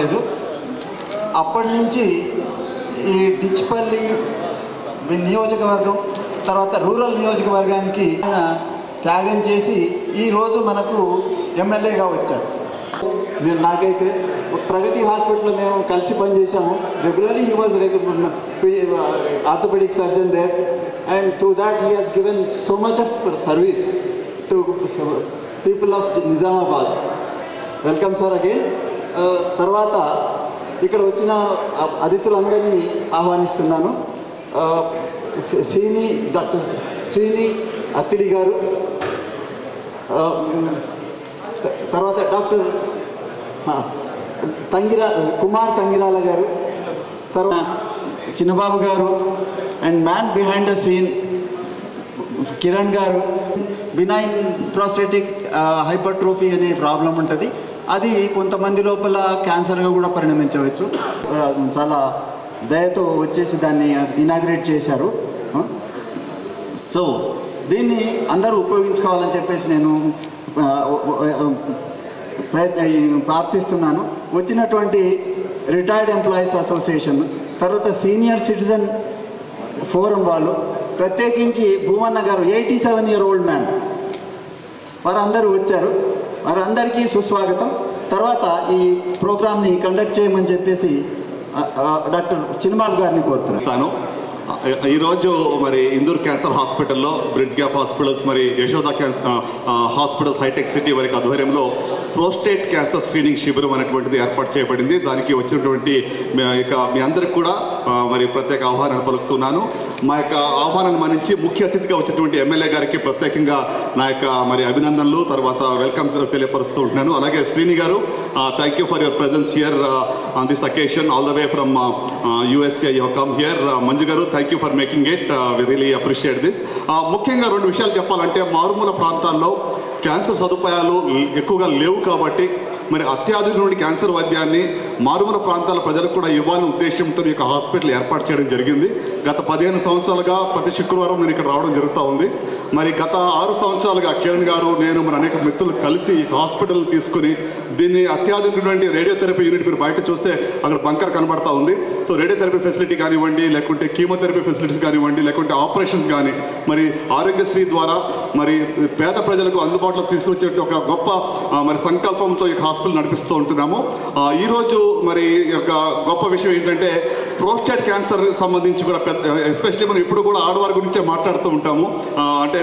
రాలేదు అప్పటి నుంచి ఈ డిచ్పల్లి నియోజకవర్గం తర్వాత రూరల్ నియోజకవర్గానికి త్యాగం చేసి ఈరోజు మనకు ఎమ్మెల్యేగా వచ్చారు. నేను నాకైతే ప్రగతి హాస్పిటల్లో మేము కలిసి పనిచేసాము regularly he was orthopaedic surgeon there and to that he has given so much of service to people of Nizamabad welcome sir again తర్వాత ఇక్కడ వచ్చిన అతిథులందరినీ ఆహ్వానిస్తున్నాను. శ్రీని డాక్టర్ శ్రీని అత్తిడి గారు. తర్వాత డాక్టర్ తంగిరా కుమార్ తంగిరాల గారు. తర్వాత చిన్నబాబు గారు and man behind the scene Kiran గారు. బినైన్ ప్రోస్టేటిక్ హైపర్ట్రోఫీ అనే ప్రాబ్లం ఉంటుంది. అది కొంతమంది లోపల క్యాన్సర్గా కూడా పరిణమించవచ్చు. చాలా దయతో వచ్చేసి దాన్ని ఇనాగ్రేట్ చేశారు. సో దీన్ని అందరూ ఉపయోగించుకోవాలని చెప్పేసి నేను ప్రయత్న ప్రార్థిస్తున్నాను. వచ్చినటువంటి రిటైర్డ్ ఎంప్లాయీస్ అసోసియేషన్ తర్వాత సీనియర్ సిటిజన్ ఫోరం వాళ్ళు ప్రత్యేకించి భూమన్న గారు eighty seven year old man. వారందరూ వచ్చారు. వారందరికీ సుస్వాగతం. తర్వాత ఈ ప్రోగ్రామ్ని కండక్ట్ చేయమని చెప్పేసి డాక్టర్ చిన్మాల్ గారిని కోరుతున్నాను. తాను ఈరోజు మరి ఇందూర్ క్యాన్సర్ హాస్పిటల్లో బ్రిడ్జ్ గ్యాప్ హాస్పిటల్స్ మరి Yashoda cancer hospitals Hitech City వారికి ఆధ్వర్యంలో ప్రోస్టేట్ క్యాన్సర్ స్క్రీనింగ్ శిబిరం అనేటువంటిది ఏర్పాటు చేయబడింది. దానికి వచ్చినటువంటి మీ మీ అందరికి కూడా మరి ప్రత్యేక ఆహ్వానాలు పలుకుతున్నాను. మా యొక్క ఆహ్వానాన్ని మన్నించి ముఖ్య అతిథిగా వచ్చినటువంటి ఎమ్మెల్యే గారికి ప్రత్యేకంగా నా యొక్క మరి అభినందనలు తర్వాత వెల్కమ్ తెలియపరుస్తూ ఉంటున్నాను. అలాగే శ్రీని గారు thank you for your presence here on this occasion all the way from USA you come here Manju గారు thank you for making it we really appreciate this ముఖ్యంగా రెండు విషయాలు చెప్పాలంటే మారుమూల ప్రాంతాల్లో క్యాన్సర్ సదుపాయాలు ఎక్కువగా లేవు కాబట్టి మరి అత్యాధునిక క్యాన్సర్ వైద్యాన్ని మారుమూల ప్రాంతాల ప్రజలకు కూడా ఇవ్వాలనే ఉద్దేశంతో ఈ యొక్క హాస్పిటల్ ఏర్పాటు చేయడం జరిగింది. గత పదిహేను సంవత్సరాలుగా ప్రతి శుక్రవారం నేను ఇక్కడ రావడం జరుగుతూ ఉంది. మరి గత ఆరు సంవత్సరాలుగా కిరణ్ గారు నేను మన అనేక మిత్రులు కలిసి ఈ హాస్పిటల్ తీసుకుని దీన్ని అత్యాధునికటువంటి రేడియోథెరపీ యూనిట్ మీరు బయట చూస్తే అక్కడ బంకర్ కనబడతా ఉంది. సో రేడియోథెరపీ ఫెసిలిటీ కానివ్వండి లేకుంటే కీమోథెరపీ ఫెసిలిటీస్ కానివ్వండి లేకుంటే ఆపరేషన్స్ కానీ మరి ఆరోగ్యశ్రీ ద్వారా మరి పేద ప్రజలకు అందుబాటులో తీసుకొచ్చే ఒక గొప్ప మరి సంకల్పంతో ఈ హాస్పిటల్ నడిపిస్తూ ఉంటున్నాము. ఈరోజు మరి యొక్క గొప్ప విషయం ఏంటంటే ప్రోస్టేట్ క్యాన్సర్ సంబంధించి కూడా పెద్ద ఎస్పెషల్లీ మనం ఇప్పుడు కూడా ఆడవారి గురించే మాట్లాడుతూ ఉంటాము. అంటే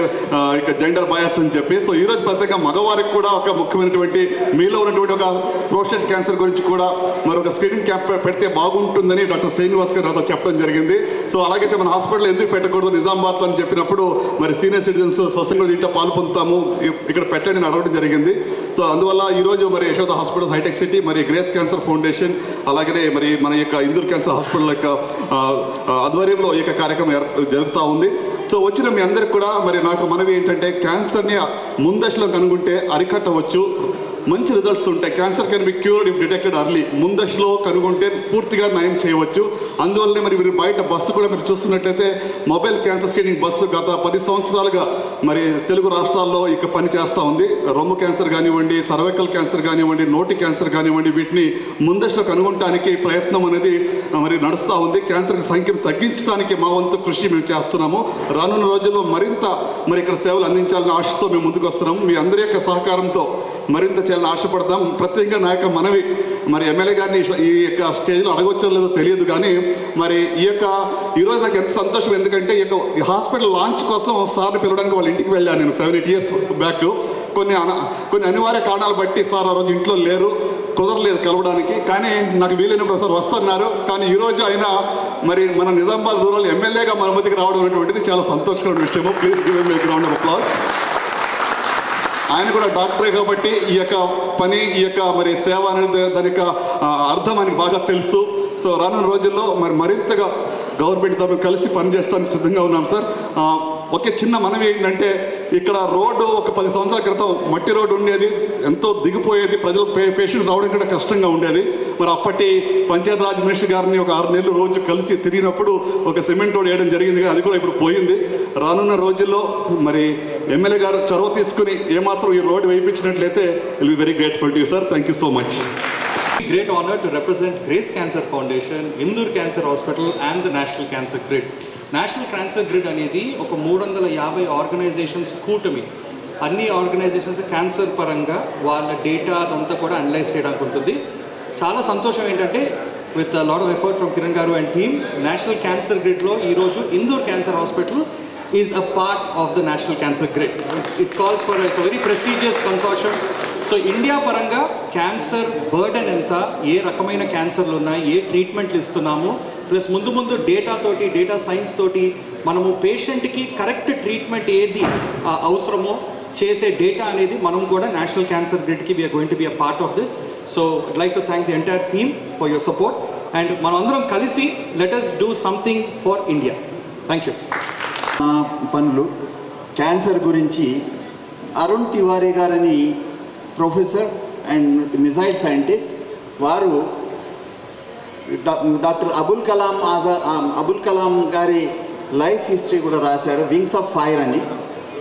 ఇక జెండర్ బయాస్ అని చెప్పి. సో ఈరోజు పెద్దగా మగవారికి కూడా ఒక ముఖ్యమైనటువంటి మీలో ఉన్నటువంటి ఒక ప్రోస్టేట్ క్యాన్సర్ గురించి కూడా మరి ఒక స్క్రీనింగ్ క్యాంప్ పెడితే బాగుంటుందని డాక్టర్ శ్రీనివాస్ గారు నాతో చెప్పడం జరిగింది. సో అలాగైతే మన హాస్పిటల్ ఎందుకు పెట్టకూడదు? నిజామాబాద్ అని చెప్పినప్పుడు మరి సీనియర్ సిటిజన్స్ స్వస్థంగా దీంట్లో పాల్పొందుతాము ఇక్కడ పెట్టండి అడగడం జరిగింది. సో అందువల్ల ఈరోజు మరి యశోద హాస్పిటల్ హైటెక్ సిటీ మరి గ్రేస్ క్యాన్సర్ ఫౌండేషన్ అలాగనే మరి మన యొక్క ఇందూర్ క్యాన్సర్ హాస్పిటల్ యొక్క ఆధ్వర్యంలో ఈ యొక్క కార్యక్రమం జరుగుతూ ఉంది. సో వచ్చిన మీ అందరికి కూడా మరి నాకు మనవి ఏంటంటే క్యాన్సర్ని ముందశలో కనుగొంటే అరికట్టవచ్చు. మంచి రిజల్ట్స్ ఉంటాయి. Cancer can be cured if detected early ముందశలో కనుగొంటే పూర్తిగా నయం చేయవచ్చు. అందువల్లనే మరి మీరు బయట బస్సు కూడా మీరు చూస్తున్నట్లయితే మొబైల్ క్యాన్సర్ స్క్రీనింగ్ బస్సు గత పది సంవత్సరాలుగా మరి తెలుగు రాష్ట్రాల్లో ఇక పని చేస్తూ ఉంది. రొమ్ము క్యాన్సర్ కానివ్వండి సర్వైకల్ క్యాన్సర్ కానివ్వండి నోటి క్యాన్సర్ కానివ్వండి వీటిని ముందశలో కనుగొనడానికి ప్రయత్నం అనేది మరి నడుస్తూ ఉంది. క్యాన్సర్ సంఖ్యను తగ్గించడానికి మా వంతు కృషి మేము చేస్తున్నాము. రానున్న రోజుల్లో మరింత మరి ఇక్కడ సేవలు అందించాలని ఆశతో మేము ముందుకు వస్తున్నాము. మీ అందరి యొక్క సహకారంతో మరింత చేయాలని ఆశపడతాం ప్రత్యేకంగా నా యొక్క మనవి మరి ఎమ్మెల్యే గారిని ఈ యొక్క స్టేజ్లో అడగవచ్చో లేదో తెలియదు కానీ మరి ఈ యొక్క ఈరోజు నాకు ఎంత సంతోషం ఎందుకంటే ఈ యొక్క హాస్పిటల్ లాంచ్ కోసం సార్ని పిలవడానికి వాళ్ళ ఇంటికి వెళ్ళాను నేను సెవెన్ ఎయిట్ ఇయర్స్ బ్యాక్ కొన్ని అన కొన్ని అనివార్య కారణాలు బట్టి సార్ ఆ రోజు ఇంట్లో లేరు కుదరలేదు కలవడానికి. కానీ నాకు వీలైనప్పుడు సార్ వస్తున్నారు. కానీ ఈరోజు అయినా మరి మన నిజామాబాద్ రూరల్ ఎమ్మెల్యేగా మన మధ్యకి రావడం అనేటువంటిది చాలా సంతోషకరమైన విషయము. Please give me ground of applause ఆయన కూడా డాక్టరే కాబట్టి ఈ యొక్క పని ఈ యొక్క మరి సేవ అనేది దాని యొక్క అర్థం ఆయనకు బాగా తెలుసు. సో రానున్న రోజుల్లో మరి మరింతగా గవర్నమెంట్తో మేము కలిసి పనిచేస్తానికి సిద్ధంగా ఉన్నాం సార్. ఒకే చిన్న మనవి ఏంటంటే ఇక్కడ రోడ్డు ఒక పది సంవత్సరాల క్రితం మట్టి రోడ్డు ఉండేది ఎంతో దిగిపోయేది ప్రజలు పేషెంట్స్ రావడం కూడా కష్టంగా ఉండేది. మరి అప్పటి పంచాయతీరాజ్ మినిస్టర్ గారిని ఒక ఆరు నెలలు రోజు కలిసి తిరిగినప్పుడు ఒక సిమెంట్ రోడ్ వేయడం జరిగింది కానీ అది కూడా ఇప్పుడు పోయింది. రానున్న రోజుల్లో మరి ఎమ్మెల్యే గారు చొరవ తీసుకుని ఏమాత్రం ఈ road వేయించినట్లయితే will be very grateful to you sir thank you so much Great honor to represent Grace Cancer Foundation, Indur Cancer Hospital and the National Cancer Grid. National cancer grid అనేది ఒక మూడు వందల యాభై ఆర్గనైజేషన్స్ కూటమి. అన్ని organisations cancer పరంగా వాళ్ళ data అదంతా కూడా అనలైజ్ చేయడానికి ఉంటుంది. చాలా సంతోషం ఏంటంటే with lot of effort from Kiran garu and team national cancer గ్రిడ్లో ఈరోజు Indur cancer hospital is a part of the national cancer grid it calls for its very prestigious consortium so India పరంగా cancer burden ఎంత ఏ రకమైన క్యాన్సర్లు ఉన్నాయి ఏ ట్రీట్మెంట్లు ఇస్తున్నాము plus ముందు ముందు డేటా తోటి డేటా సైన్స్ తోటి మనము పేషెంట్కి కరెక్ట్ ట్రీట్మెంట్ ఏది అవసరమో చేసే డేటా అనేది మనం కూడా national cancer గ్రిడ్కి we're going to be a part of this so like to thank the entire theme for your support and మనం అందరం కలిసి let do something for India thank you పనులు. క్యాన్సర్ గురించి అరుణ్ తివారీ గారని ప్రొఫెసర్ అండ్ మిజైల్ సైంటిస్ట్ వారు doctor Abul Kalam ఆజా అబుల్ కలాం గారి life history కూడా రాశారు. వింగ్స్ ఆఫ్ ఫైర్ అని.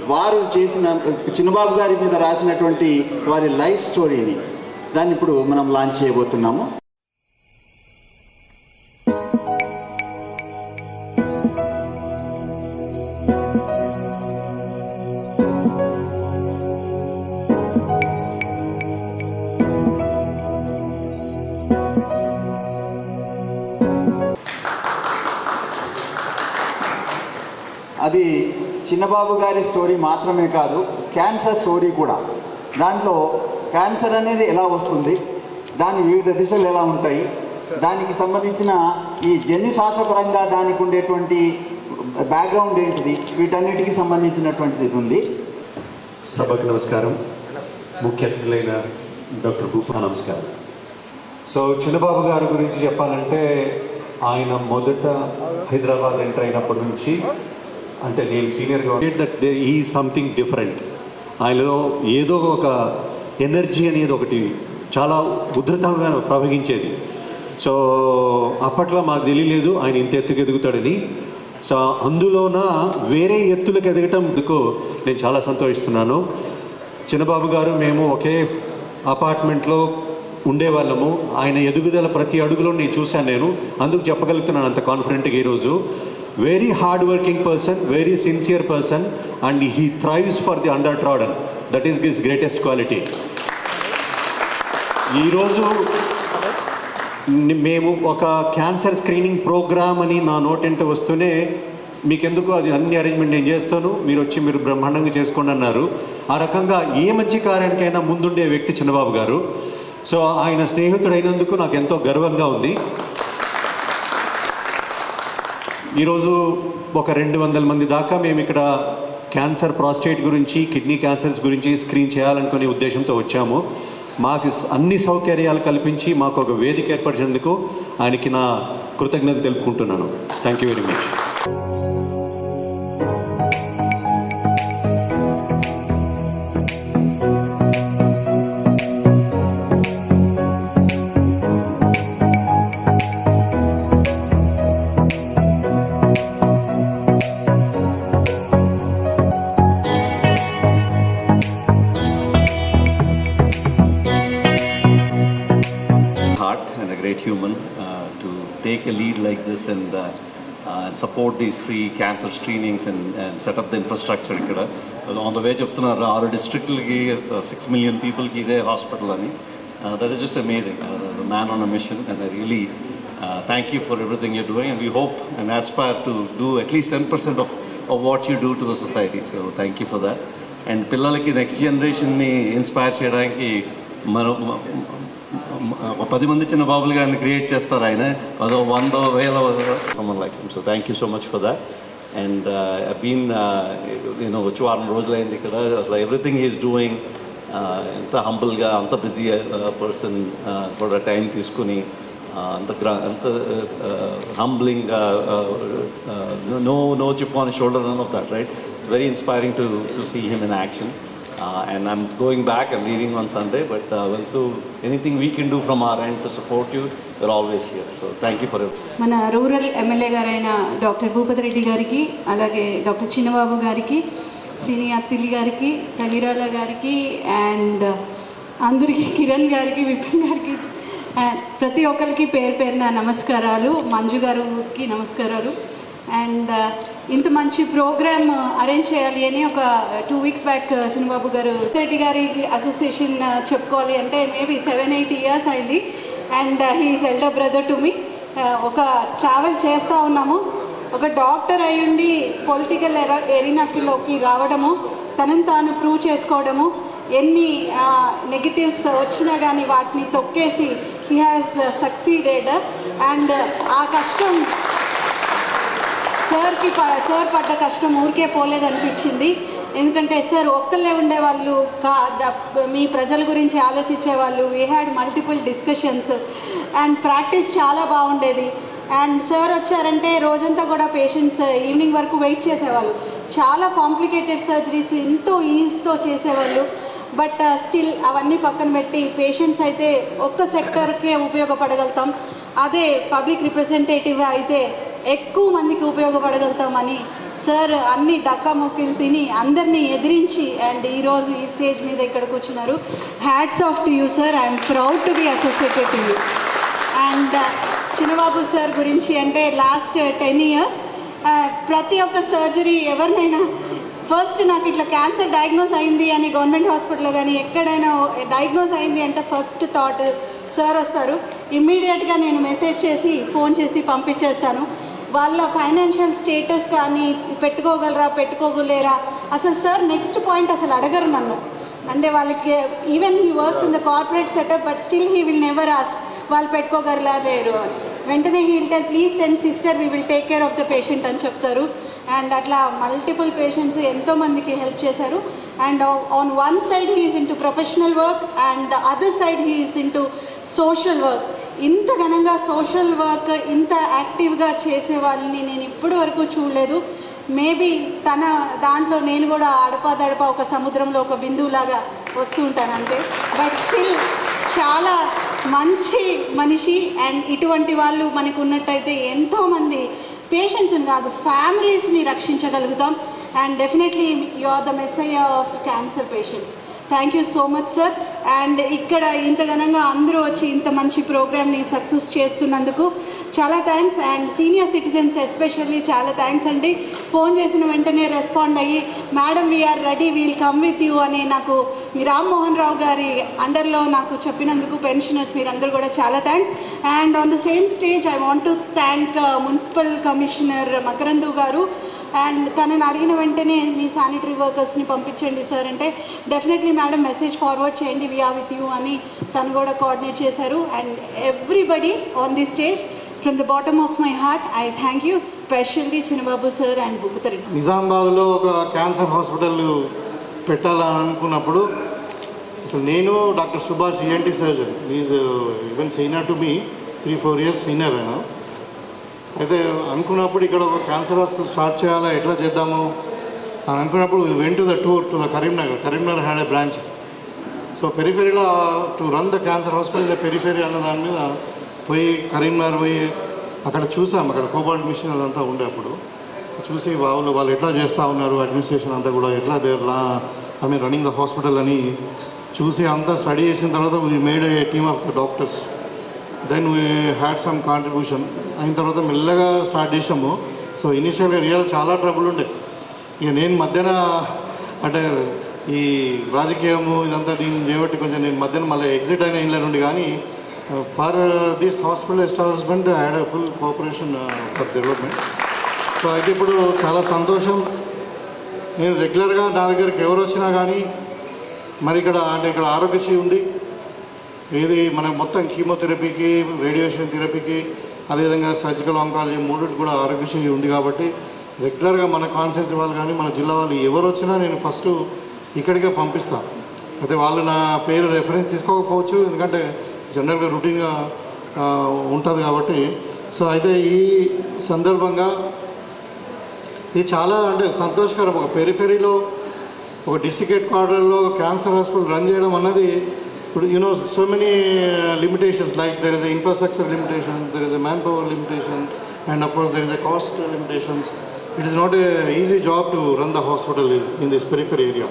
వారు చేసిన చిన్నబాబు గారి మీద రాసినటువంటి వారి లైఫ్ స్టోరీని దాన్ని ఇప్పుడు మనం లాంచ్ చేయబోతున్నాము. అది చిన్నబాబు గారి స్టోరీ మాత్రమే కాదు క్యాన్సర్ స్టోరీ కూడా. దాంట్లో క్యాన్సర్ అనేది ఎలా వస్తుంది దాని వివిధ దిశలు ఎలా ఉంటాయి దానికి సంబంధించిన ఈ జన్యు శాస్త్రపరంగా దానికి ఉండేటువంటి బ్యాక్గ్రౌండ్ ఏంటిది వీటన్నిటికి సంబంధించినటువంటిది ఇది ఉంది. సభకు నమస్కారం. ముఖ్య అతిథులైన డాక్టర్ భూపా నమస్కారం. సో చిన్నబాబు గారి గురించి చెప్పాలంటే ఆయన మొదట హైదరాబాద్ ఎంటర్ అయినప్పటి నుంచి అంటే నేను సీనియర్గా దట్ ఈ సంథింగ్ డిఫరెంట్ ఆయనలో ఏదో ఒక ఎనర్జీ అనేది ఒకటి చాలా ఉధృతంగా ప్రవహించేది. సో అప్పట్లో మాకు తెలియలేదు ఆయన ఇంత ఎత్తుకు ఎదుగుతాడని. సో అందులోన వేరే ఎత్తులకు ఎదగటందుకు నేను చాలా సంతోషిస్తున్నాను. చిన్నబాబు గారు మేము ఒకే అపార్ట్మెంట్లో ఉండేవాళ్ళము. ఆయన ఎదుగుదల ప్రతి అడుగులో నేను చూశాను నేను. అందుకు చెప్పగలుగుతున్నాను అంత కాన్ఫిడెంట్గా ఈరోజు. Very hard working person very sincere person and he thrives for the under trodden that is this greatest quality ఈరోజు మేము ఒక క్యాన్సర్ స్క్రీనింగ్ ప్రోగ్రామ్ అని నా నోటెంట వస్తూనే మీకెందుకు? అది అన్ని అరేంజ్మెంట్ నేను చేస్తాను. మీరు వచ్చి మీరు బ్రహ్మాండంగా చేసుకోండి అన్నారు. ఆ రకంగా ఏ మంచి కార్యానికైనా ముందుండే వ్యక్తి చంద్రబాబు గారు. సో ఆయన స్నేహితుడైనందుకు నాకు ఎంతో గర్వంగా ఉంది. ఈరోజు ఒక రెండు వందల మంది దాకా మేము ఇక్కడ క్యాన్సర్ ప్రాస్టేట్ గురించి కిడ్నీ క్యాన్సర్స్ గురించి స్క్రీన్ చేయాలనుకునే ఉద్దేశంతో వచ్చాము. మాకు అన్ని సౌకర్యాలు కల్పించి మాకు ఒక వేదిక ఏర్పరిచినందుకు ఆయనకి నా కృతజ్ఞత తెలుపుకుంటున్నాను. Thank you very much human uh, to take a lead like this and, uh, uh, and support these free cancer screenings and, and set up the infrastructure ఇక్కడ ఆన్ ద వే చెప్తున్నారు ఆరు డిస్ట్రిక్ట్లకి సిక్స్ మిలియన్ పీపుల్కి ఇదే hospital అని that is just amazing man on a mission and I really thank you for everything you doing and we hope and aspire to do at least ten percent of of what you do to the society so thank you for that and పిల్లలకి next జనరేషన్ని inspire చేయడానికి మరో మ- ఒక పది మంది చిన్న బాబులు గారిని క్రియేట్ చేస్తారు ఆయన. అదో వందో వేల someone like so thank you so much for that and been నేను వచ్చి వారం రోజులైంది ఇక్కడ. అసలు ఎవ్రీథింగ్ ఈజ్ డూయింగ్ ఎంత హంబుల్గా అంత బిజీ పర్సన్ కూడా టైం తీసుకుని uh, అంత గ్రా అంత హంబ్లింగ్గా no no chip on shoulder none of that right it's very inspiring to to see him in action and I'm going back and leaving on Sunday but వెళ్తూ anything we can do from our end to support you you're always here so thank you for మన rural MLA గారైన doctor Bhupathi Reddy గారికి అలాగే doctor చిన్నబాబు గారికి శ్రీని అత్తిలి గారికి తగిరాల గారికి and అందరికీ కిరణ్ గారికి విపిన్ గారికి ప్రతి ఒక్కరికి పేరు పేరున నమస్కారాలు. మంజు గారికి నమస్కారాలు. అండ్ uh, ఇంత మంచి ప్రోగ్రామ్ uh, అరేంజ్ చేయాలి అని ఒక టూ వీక్స్ బ్యాక్ సినిమాబు గారు రెడ్డి గారి అసోసియేషన్ uh, చెప్పుకోవాలి అంటే మేబీ సెవెన్ ఎయిట్ ఇయర్స్ అయింది. And he's elder brother to me ఒక ట్రావెల్ చేస్తూ ఉన్నాము. ఒక డాక్టర్ అయ్యుండి పొలిటికల్ ఎర రావడము తనని తాను ప్రూవ్ చేసుకోవడము ఎన్ని నెగిటివ్స్ వచ్చినా కానీ వాటిని తొక్కేసి హీ హ్యాస్ సక్సీడెడ్ అండ్ ఆ కష్టం సార్కి ప- సార్ పడ్డ కష్టం ఊరికే పోలేదనిపించింది. ఎందుకంటే సార్ ఒక్కళ్ళే ఉండేవాళ్ళు కా మీ ప్రజల గురించి ఆలోచించే వాళ్ళు we had multiple discussions and practice చాలా బాగుండేది. అండ్ సార్ వచ్చారంటే రోజంతా కూడా పేషెంట్స్ ఈవినింగ్ వరకు వెయిట్ చేసేవాళ్ళు. చాలా కాంప్లికేటెడ్ సర్జరీస్ ఎంతో ఈజ్తో చేసేవాళ్ళు. బట్ స్టిల్ uh, అవన్నీ పక్కన పెట్టి పేషెంట్స్ అయితే ఒక్క సెక్టర్కే ఉపయోగపడగలుగుతాం. అదే పబ్లిక్ రిప్రజెంటేటివ్ అయితే ఎక్కువ మందికి ఉపయోగపడగలుగుతామని సార్ అన్ని డక్కా మొక్కలు తిని అందరినీ ఎదిరించి అండ్ ఈరోజు ఈ స్టేజ్ మీద ఇక్కడ కూర్చున్నారు. Hats off to you sir I'm proud to be associated to you and Chinnababu sir గురించి అంటే లాస్ట్ టెన్ ఇయర్స్ ప్రతి ఒక్క సర్జరీ ఎవరినైనా ఫస్ట్ నాకు ఇట్లా క్యాన్సర్ డయాగ్నోస్ అయింది అని గవర్నమెంట్ హాస్పిటల్లో కానీ ఎక్కడైనా డయాగ్నోస్ అయింది అంటే ఫస్ట్ థాట్ సార్ వస్తారు. ఇమ్మీడియట్గా నేను మెసేజ్ చేసి ఫోన్ చేసి పంపించేస్తాను. వాళ్ళ ఫైనాన్షియల్ స్టేటస్ కానీ పెట్టుకోగలరా పెట్టుకోగలేరా అసలు సార్ నెక్స్ట్ పాయింట్ అసలు అడగరు నన్ను. అంటే వాళ్ళకి even he works in the corporate setup but still he will never ask వాళ్ళు పెట్టుకోగలరా లేరు అని. వెంటనే he will tell please send sister we will take care of the patient అని చెప్తారు. అండ్ అట్లా మల్టిపుల్ పేషెంట్స్ ఎంతో మందికి హెల్ప్ చేశారు. And on one side he's in to professional work and the other side he's in to social work ఇంత ఘనంగా social work ఇంత యాక్టివ్గా చేసే వాళ్ళని నేను ఇప్పటి వరకు చూడలేదు. మేబీ తన దాంట్లో నేను కూడా అడపాదడప ఒక సముద్రంలో ఒక బిందువులాగా వస్తుంటాను అంతే. బట్ స్టిల్ చాలా మంచి మనిషి అండ్ ఇటువంటి వాళ్ళు మనకు ఉన్నట్టయితే ఎంతోమంది పేషెంట్స్ని కాదు ఫ్యామిలీస్ని రక్షించగలుగుతాం. And definitely you are the messiah of cancer patients thank you so much sir and ఇక్కడ ఇంత ఘనంగా అందరూ వచ్చి ఇంత మంచి ప్రోగ్రామ్ని సక్సెస్ చేస్తున్నందుకు చాలా thanks and senior citizens especially చాలా థ్యాంక్స్ అండి. ఫోన్ చేసిన వెంటనే రెస్పాండ్ అయ్యి madam we're ready we'll come with you అని నాకు మీ రామ్మోహన్ రావు గారి అండర్లో నాకు చెప్పినందుకు పెన్షనర్స్ మీరందరూ కూడా చాలా thanks and on the same stage I want to thank municipal commissioner Makarandu garu. And తనని అడిగిన వెంటనే మీ శానిటరీ వర్కర్స్ని పంపించండి సార్ అంటే డెఫినెట్లీ మేడం మెసేజ్ ఫార్వర్డ్ చేయండి వీఆర్ విత్ యూ అని తను కూడా కోఆర్డినేట్ చేశారు. And everybody on the stage from the bottom of my heart I thank you specially Chinnababu sir and భూపతరి నిజామాబాద్లో ఒక క్యాన్సర్ హాస్పిటల్ పెట్టాలని అనుకున్నప్పుడు అసలు నేను doctor Subhash ENT surgeon is even senior to me three four years senior అయినా అయితే అనుకున్నప్పుడు ఇక్కడ ఒక క్యాన్సర్ హాస్పిటల్ స్టార్ట్ చేయాలా? ఎట్లా చేద్దాము? అని అనుకున్నప్పుడు went to the tour to the Karimnagar Karimnagar had a branch so పెరిఫెరీలో to run the cancer hospital the periphery అన్న దాని మీద పోయి కరీంనగర్ పోయి అక్కడ చూసాం. అక్కడ కోబాల్ట్ మిషన్ అదంతా ఉండే అప్పుడు. చూసి వాళ్ళు వాళ్ళు ఎట్లా చేస్తూ ఉన్నారు? అడ్మినిస్ట్రేషన్ అంతా కూడా ఎట్లా దేర్లా I mean running the hospital అని చూసి అంతా స్టడీ చేసిన తర్వాత we made a team of the doctors then we had some contribution అయిన తర్వాత మెల్లగా స్టార్ట్ చేసాము సో ఇనిషియల్గా రియల్ చాలా ట్రబుల్ ఉండే. ఇక నేను మధ్యన అంటే ఈ రాజకీయము ఇదంతా దీన్ని చేయబట్టి కొంచెం నేను మధ్యన మళ్ళీ ఎగ్జిట్ అయిన ఇంట్లో నుండి కానీ for this hospital establishment had full cooperation for development so అయితే ఇప్పుడు చాలా సంతోషం. నేను రెగ్యులర్గా నా దగ్గరికి ఎవరు వచ్చినా కానీ మరి ఇక్కడ అంటే ఇక్కడ ఆరోగ్యశ్రీ ఉంది. ఏది మనకు మొత్తం కీమోథెరపీకి రేడియేషన్ థెరపీకి అదేవిధంగా సర్జికల్ ఆంకాలజీ మూడింటి కూడా ఆరోగ్యశ్రీ ఉంది కాబట్టి రెగ్యులర్గా మన కాన్సెన్స్ వాళ్ళు కానీ మన జిల్లా వాళ్ళు ఎవరు వచ్చినా నేను ఫస్ట్ ఇక్కడికే పంపిస్తాను అయితే వాళ్ళు నా పేరు రెఫరెన్స్ తీసుకోకపోవచ్చు ఎందుకంటే జనరల్గా రొటీన్గా ఉంటుంది కాబట్టి. సో అయితే ఈ సందర్భంగా ఇది చాలా అంటే సంతోషకరం. ఒక పెరిఫెరీలో ఒక డిస్ట్రిక్ట్ హెడ్ క్వార్టర్లో క్యాన్సర్ హాస్పిటల్ రన్ చేయడం అన్నది ఇప్పుడు you know so many limitations like there is infrastructure limitation there is a man power limitation and of course there is a cost limitations it is not a easy job to run the hospital in this periphery area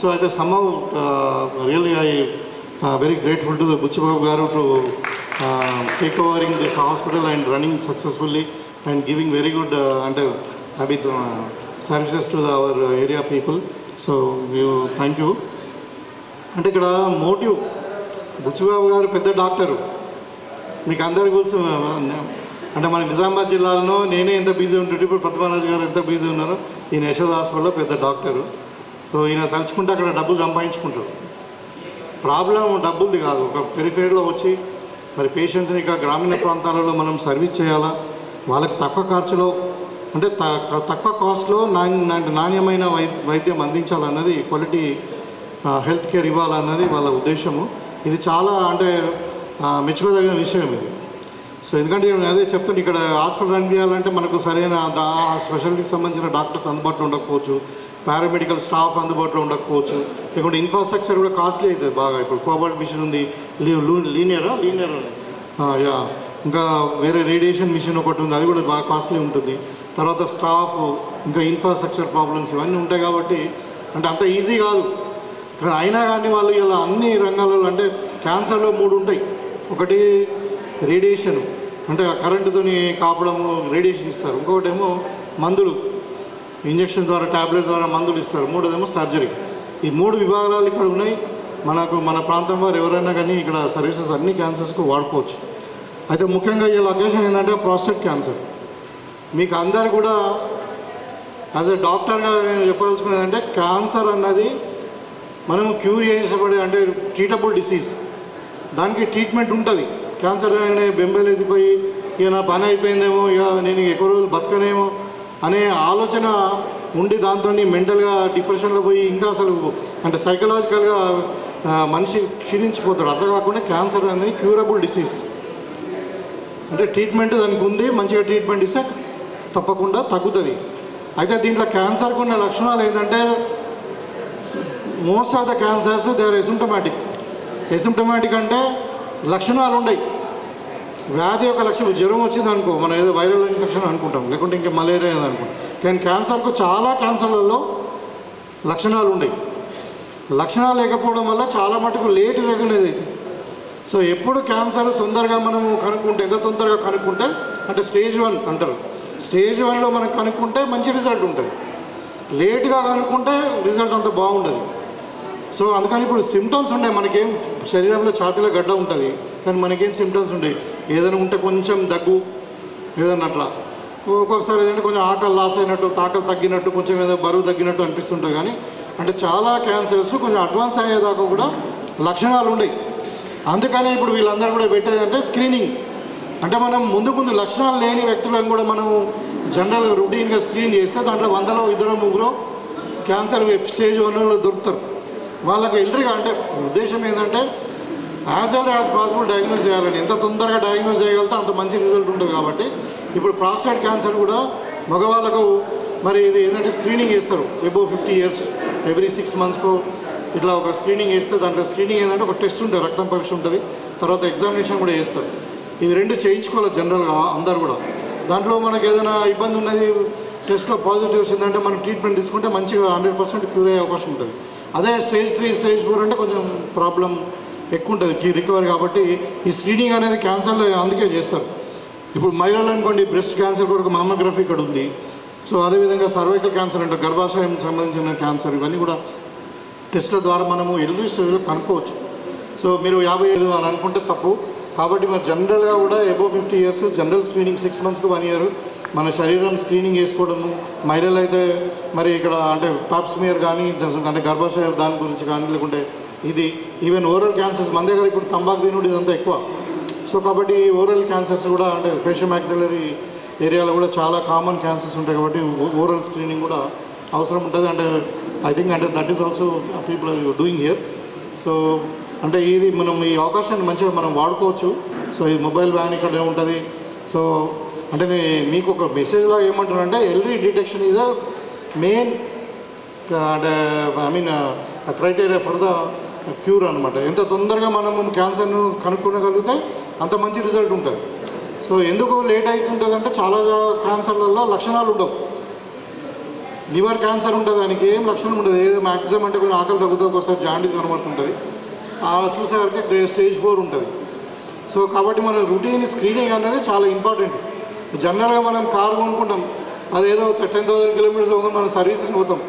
so అయితే some really I very grateful to Buchibabu garu to take overing this hospital and running successfully and giving very good అంటే అవి services to our area people so you thank you అంటే ఇక్కడ motive Buchibabu గారు పెద్ద doctor. మీకు అందరికి తెలుసు అంటే మన నిజామాబాద్ జిల్లాలో నేనే ఎంత బిజీ ఉంటుంటే ఇప్పుడు పద్మరాజు గారు ఎంత బిజీ ఉన్నారో ఈయన యశోద హాస్పిటల్లో పెద్ద డాక్టరు. సో ఈయన తలుచుకుంటే అక్కడ డబ్బులు సంపాదించుకుంటారు. ప్రాబ్లం డబ్బులది కాదు. ఒక పెరిఫేర్లో వచ్చి మరి పేషెంట్స్ని ఇక గ్రామీణ ప్రాంతాలలో మనం సర్వీస్ చేయాలా? వాళ్ళకి తక్కువ ఖర్చులో అంటే త- తక్కువ కాస్ట్లో నాణ్య నాణ్యమైన వై వైద్యం అందించాలన్నది క్వాలిటీ హెల్త్ కేర్ ఇవ్వాలన్నది వాళ్ళ ఉద్దేశము. ఇది చాలా అంటే మెచ్చుకోదగిన విషయం ఇది. సో ఎందుకంటే నేను అదే చెప్తుంటే ఇక్కడ హాస్పిటల్ రన్ చేయాలంటే మనకు సరైన డా- స్పెషాలిటీకి సంబంధించిన డాక్టర్స్ అందుబాటులో ఉండకపోవచ్చు. పారామెడికల్ స్టాఫ్ అందుబాటులో ఉండకపోవచ్చు. లేకుంటే ఇన్ఫ్రాస్ట్రక్చర్ కూడా కాస్ట్లీ అవుతుంది బాగా. ఇప్పుడు కోబాల్ట్ మిషన్ ఉంది. లీనియరా లీనియర్ యా. ఇంకా వేరే రేడియేషన్ మిషన్ ఒకటి ఉంది. అది కూడా బాగా కాస్ట్లీ ఉంటుంది. తర్వాత స్టాఫ్ ఇంకా ఇన్ఫ్రాస్ట్రక్చర్ ప్రాబ్లమ్స్ ఇవన్నీ ఉంటాయి కాబట్టి అంటే అంత ఈజీ కాదు. అయినా కానీ వాళ్ళు ఇలా అన్ని రంగాలలో అంటే క్యాన్సర్లో మూడు ఉంటాయి. ఒకటి రేడియేషన్ అంటే ఆ కరెంటుతోని కాపడము రేడియేషన్ ఇస్తారు. ఇంకొకటేమో మందులు ఇంజక్షన్ ద్వారా ట్యాబ్లెట్స్ ద్వారా మందులు ఇస్తారు. మూడోదేమో సర్జరీ. ఈ మూడు విభాగాలు ఇక్కడ ఉన్నాయి. మనకు మన ప్రాంతం వారు ఎవరైనా కానీ ఇక్కడ సర్వీసెస్ అన్ని క్యాన్సర్స్కు వాడుకోవచ్చు. అయితే ముఖ్యంగా ఈ లొకేషన్ ఏంటంటే ప్రాస్టేట్ క్యాన్సర్. మీకు అందరు కూడా యాజ్ ఎ డాక్టర్గా నేను అంటే క్యాన్సర్ అన్నది మనం క్యూర్ చేసేపడే అంటే ట్రీటబుల్ డిసీజ్ దానికి ట్రీట్మెంట్ ఉంటుంది. క్యాన్సర్ అనే బెంబేలు ఎదిపోయి ఇక నా పని అయిపోయిందేమో ఇక నేను ఎక్కువ రోజులు బతకనేమో అనే ఆలోచన ఉండి దాంతో మెంటల్గా డిప్రెషన్లో పోయి ఇంకా అసలు అంటే సైకలాజికల్గా మనిషి క్షీణించిపోతాడు. అట్లా కాకుండా క్యాన్సర్ అనేది క్యూరబుల్ డిసీజ్ అంటే ట్రీట్మెంట్ దానికి ఉంది మంచిగా ట్రీట్మెంట్ ఇస్తే తప్పకుండా తగ్గుతుంది. అయితే దీంట్లో క్యాన్సర్కి ఉన్న లక్షణాలు ఏంటంటే most of the cancers they are asymptomatic asymptomatic అంటే లక్షణాలు ఉండయి. వ్యాధి యొక్క లక్షణం జ్వరం వచ్చింది అనుకో మనం ఏదో వైరల్ ఇన్ఫెక్షన్ అనుకుంటాం లేకుంటే ఇంకా మలేరియా ఏదో అనుకుంటాం. కానీ క్యాన్సర్కు చాలా క్యాన్సర్లలో లక్షణాలు ఉండయి. లక్షణాలు లేకపోవడం వల్ల చాలా మటుకు లేట్ రికగ్నైజ్ అవుతుంది. సో ఎప్పుడు క్యాన్సర్ తొందరగా మనము కనుక్కుంటే ఎంత తొందరగా కనుక్కుంటే అంటే స్టేజ్ వన్ అంటారు. స్టేజ్ వన్లో మనం కనుక్కుంటే మంచి రిజల్ట్ ఉంటుంది. లేట్గా కనుక్కుంటే రిజల్ట్ అంత బాగుండదు. సో అందుకని ఇప్పుడు సిమ్టమ్స్ ఉన్నాయి మనకేం శరీరంలో ఛాతీలో గడ్డ ఉంటుంది కానీ మనకేం సిమ్టమ్స్ ఉండేవి ఏదైనా ఉంటే కొంచెం దగ్గు ఏదన్నా అట్లా. ఒక్కొక్కసారి ఏదంటే కొంచెం ఆకలి లాస్ అయినట్టు తాకలు తగ్గినట్టు కొంచెం ఏదో బరువు తగ్గినట్టు అనిపిస్తుంటుంది కానీ అంటే చాలా క్యాన్సర్స్ కొంచెం అడ్వాన్స్ అయ్యేదాకా కూడా లక్షణాలు ఉన్నాయి అందుకనే ఇప్పుడు వీళ్ళందరూ కూడా పెట్టేదంటే స్క్రీనింగ్ అంటే మనం ముందు ముందు లక్షణాలు లేని వ్యక్తులను కూడా మనం జనరల్గా రొటీన్గా స్క్రీన్ చేస్తే దాంట్లో వందలో ఇద్దరు ముగ్గురు క్యాన్సర్ స్టేజ్ వన్లో దొరుకుతారు. వాళ్ళకి ఎల్డర్గా అంటే ఉద్దేశం ఏంటంటే as L as possible diagnose చేయాలని ఎంత తొందరగా డయాగ్నోస్ చేయగలితే అంత మంచి రిజల్ట్ ఉంటుంది కాబట్టి. ఇప్పుడు ప్రాస్టేట్ క్యాన్సర్ కూడా మగవాళ్ళకు మరి ఇది ఏంటంటే స్క్రీనింగ్ చేస్తారు. Above fifty years every six మంత్స్కు ఇట్లా ఒక స్క్రీనింగ్ చేస్తే దాంట్లో స్క్రీనింగ్ ఏంటంటే ఒక టెస్ట్ ఉంటుంది రక్తం పరీక్ష ఉంటుంది. తర్వాత ఎగ్జామినేషన్ కూడా చేస్తారు. ఇది రెండు చేయించుకోవాలి జనరల్గా అందరు కూడా. దాంట్లో మనకి ఏదైనా ఇబ్బంది ఉన్నది టెస్ట్లో పాజిటివ్ వచ్చిందంటే మనం ట్రీట్మెంట్ తీసుకుంటే మంచిగా హండ్రెడ్ పర్సెంట్ క్యూర్ అయ్యే అవకాశం ఉంటుంది. అదే స్టేజ్ త్రీ స్టేజ్ ఫోర్ అంటే కొంచెం ప్రాబ్లం ఎక్కువ ఉంటుంది రికవరీ కాబట్టి ఈ స్క్రీనింగ్ అనేది క్యాన్సర్ అందుకే చేస్తారు. ఇప్పుడు మహిళలు అనుకోండి బ్రెస్ట్ క్యాన్సర్ కొరకు మామోగ్రఫీ ఇక్కడ ఉంది. సో అదేవిధంగా సర్వైకల్ క్యాన్సర్ అంటే గర్భాశయం సంబంధించిన క్యాన్సర్ ఇవన్నీ కూడా టెస్ట్ల ద్వారా మనము ఎల్వి స్టేజ్లో కనుక్కోవచ్చు. సో మీరు యాభై ఐదు అని అనుకుంటే తప్పు. కాబట్టి మరి జనరల్గా కూడా above fifty years general screening six మంత్స్కి వన్ ఇయర్ మన శరీరం స్క్రీనింగ్ చేసుకోవడము. మహిళలు అయితే మరి ఇక్కడ అంటే పాప్స్మియర్ కానీ అంటే గర్భాశయ దాని గురించి కానీ లేకుంటే ఇది ఈవెన్ ఓరల్ క్యాన్సర్స్ మన దగ్గర ఇప్పుడు తంబాకు తినుడు ఇదంతా ఎక్కువ. సో కాబట్టి ఓరల్ క్యాన్సర్స్ కూడా అంటే ఫేషియం మ్యాక్సిలరీ ఏరియాలో కూడా చాలా కామన్ క్యాన్సర్స్ ఉంటాయి కాబట్టి ఓరల్ స్క్రీనింగ్ కూడా అవసరం ఉంటుంది. అంటే ఐ థింక్ అంటే that is also people are doing here so అంటే ఇది మనం ఈ అవకాశాన్ని మంచిగా మనం వాడుకోవచ్చు. సో ఈ మొబైల్ వ్యాన్ ఇక్కడ ఉంటుంది. సో అంటే మీకు ఒక మెసేజ్ లాగా ఏమంటున్నానంటే early detection is a main అంటే I mean criteria for the cure అనమాట ఎంత తొందరగా మనం క్యాన్సర్ను కనుక్కోగలిగితే అంత మంచి రిజల్ట్ ఉంటుంది. సో ఎందుకు లేట్ అవుతుంటుంది అంటే చాలా క్యాన్సర్లలో లక్షణాలు ఉండవు. లివర్ క్యాన్సర్ ఉంటుంది దానికి ఏం లక్షణం ఉండదు. ఏదో మ్యాక్సిమం అంటే కొంచెం ఆకలి తగ్గుతూ ఒకసారి జాండీస్ కనబడుతుంటుంది. ఆ చూసేవారికి స్టేజ్ ఫోర్ ఉంటుంది. సో కాబట్టి మన రొటీన్ స్క్రీనింగ్ అనేది చాలా ఇంపార్టెంట్ జనరల్గా మనం కారు కొనుక్కుంటాం. అదేదో టెన్ థౌసండ్ కిలోమీటర్స్ పోగా మనం సర్వీసింగ్ పోతాం.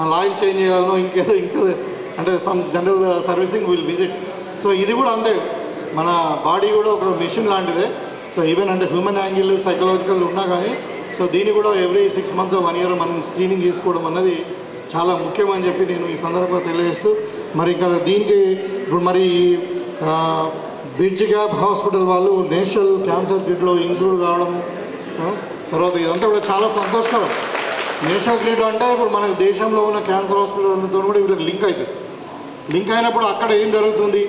ఆ ఆయిల్ చేంజ్ చేయాలనో ఇంకేదో ఇంకేదో అంటే some general servicing will visit so ఇది కూడా అంతే. మన బాడీ కూడా ఒక మిషన్ లాంటిదే. సో ఈవెన్ అంటే హ్యూమన్ యాంగిల్ సైకలాజికల్ ఉన్నా కానీ సో దీన్ని కూడా every six months one year మనం స్క్రీనింగ్ చేసుకోవడం అన్నది చాలా ముఖ్యం అని చెప్పి నేను ఈ సందర్భంగా తెలియజేస్తూ మరి ఇక్కడ దీనికి ఇప్పుడు మరి బ్రిడ్జ్ గ్యాప్ హాస్పిటల్ వాళ్ళు నేషనల్ క్యాన్సర్ కిట్లో ఇంక్లూడ్ కావడం తర్వాత ఇదంతా కూడా చాలా సంతోషకరం. నేషనల్ గ్రిడ్ అంటే ఇప్పుడు మన దేశంలో ఉన్న క్యాన్సర్ హాస్పిటల్తో కూడా వీళ్ళకి లింక్ అవుతుంది లింక్ అయినప్పుడు అక్కడ ఏం జరుగుతుంది?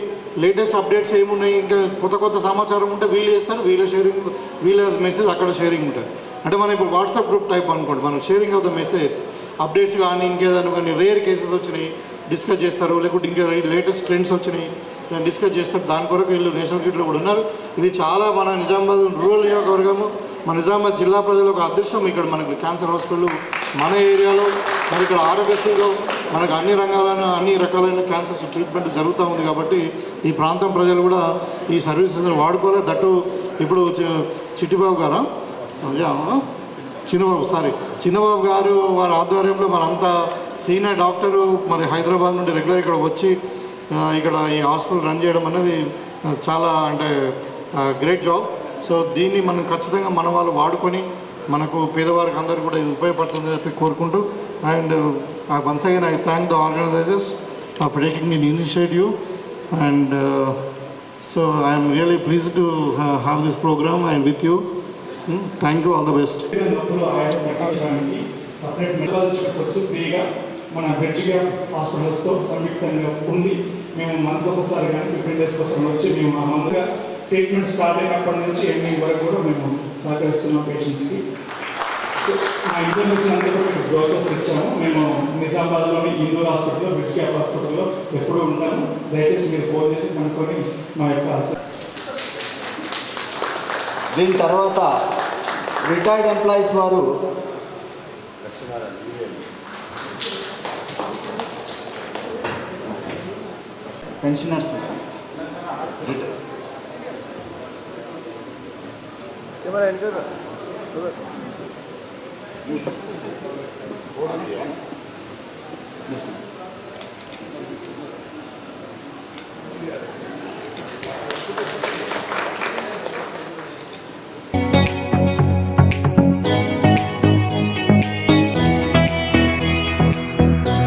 లేటెస్ట్ అప్డేట్స్ ఏమున్నాయి? ఇంకా కొత్త కొత్త సమాచారం ఉంటే వీళ్ళు చేస్తారు వీళ్ళ షేరింగ్ వీళ్ళ మెసేజ్ అక్కడ షేరింగ్ ఉంటుంది. అంటే మనం ఇప్పుడు వాట్సాప్ గ్రూప్ టైప్ అనుకోండి మనం sharing of the message updates కానీ ఇంకేదైనా కానీ రేర్ కేసెస్ వచ్చినాయి డిస్కస్ చేస్తారు. లేకుంటే ఇంకా లేటెస్ట్ ట్రెండ్స్ వచ్చినాయి డిస్కస్ చేస్తారు. దాని కొరకు వీళ్ళు నేషనల్ గ్రిడ్లో కూడా ఉన్నారు. ఇది చాలా మన నిజామాబాద్ రూరల్ నియోజకవర్గము. మన నిజామాబాద్ జిల్లా ప్రజలకు అదృష్టం. ఇక్కడ మనకి క్యాన్సర్ హాస్పిటల్ మన ఏరియాలో మరి ఇక్కడ ఆరోగ్యశ్రీలో మనకు అన్ని రంగాలైన అన్ని రకాలైన క్యాన్సర్స్ ట్రీట్మెంట్ జరుగుతూ ఉంది కాబట్టి ఈ ప్రాంతం ప్రజలు కూడా ఈ సర్వీసెస్ వాడుకోలే దట్టు ఇప్పుడు చిట్టిబాబు గారా? చిన్నబాబు సారీ చిన్నబాబు గారు వారి ఆధ్వర్యంలో మనంతా సీనియర్ డాక్టరు మరి హైదరాబాద్ నుండి రెగ్యులర్ ఇక్కడ వచ్చి ఇక్కడ ఈ హాస్పిటల్ రన్ చేయడం అనేది చాలా అంటే గ్రేట్ జాబ్ సో దీన్ని మనం ఖచ్చితంగా మన వాళ్ళు వాడుకొని మనకు పేదవారికి అందరికీ కూడా ఇది ఉపయోగపడుతుందని చెప్పి కోరుకుంటూ and once again I thank the organisers of taking in initiative and so I'm really please to have this programme and with you thank you all the best separate medical చెప్పుకోవచ్చు ఫ్రీగా మన బెడ్జిగా హాస్పిటల్స్తో సంయుక్తంగా ఉండి మేము మంత్ ఒకసారి కానీ fifteen days కోసం వచ్చి మేము ఆ మంత్గా ట్రీట్మెంట్ స్టార్ట్ అయినప్పటి నుంచి ఎండింగ్ వరకు కూడా మేము సహకరిస్తున్నాం పేషెంట్స్కి సో మా ఇన్ఫర్మేషన్ అంతా కూడా మీకు బ్రోచర్స్ ఇచ్చాము. మేము నిజామాబాద్లోని ఇందూర్ హాస్పిటల్లో బ్రిడ్జ్ క్యాప్ హాస్పిటల్లో ఎప్పుడూ ఉంటాము. దయచేసి మీరు ఫోన్ చేసి కనుక్కొని మా యొక్క దీని తర్వాత రిటైర్డ్ ఎంప్లాయీస్ వారు పెన్షనర్స్ Kemal elinde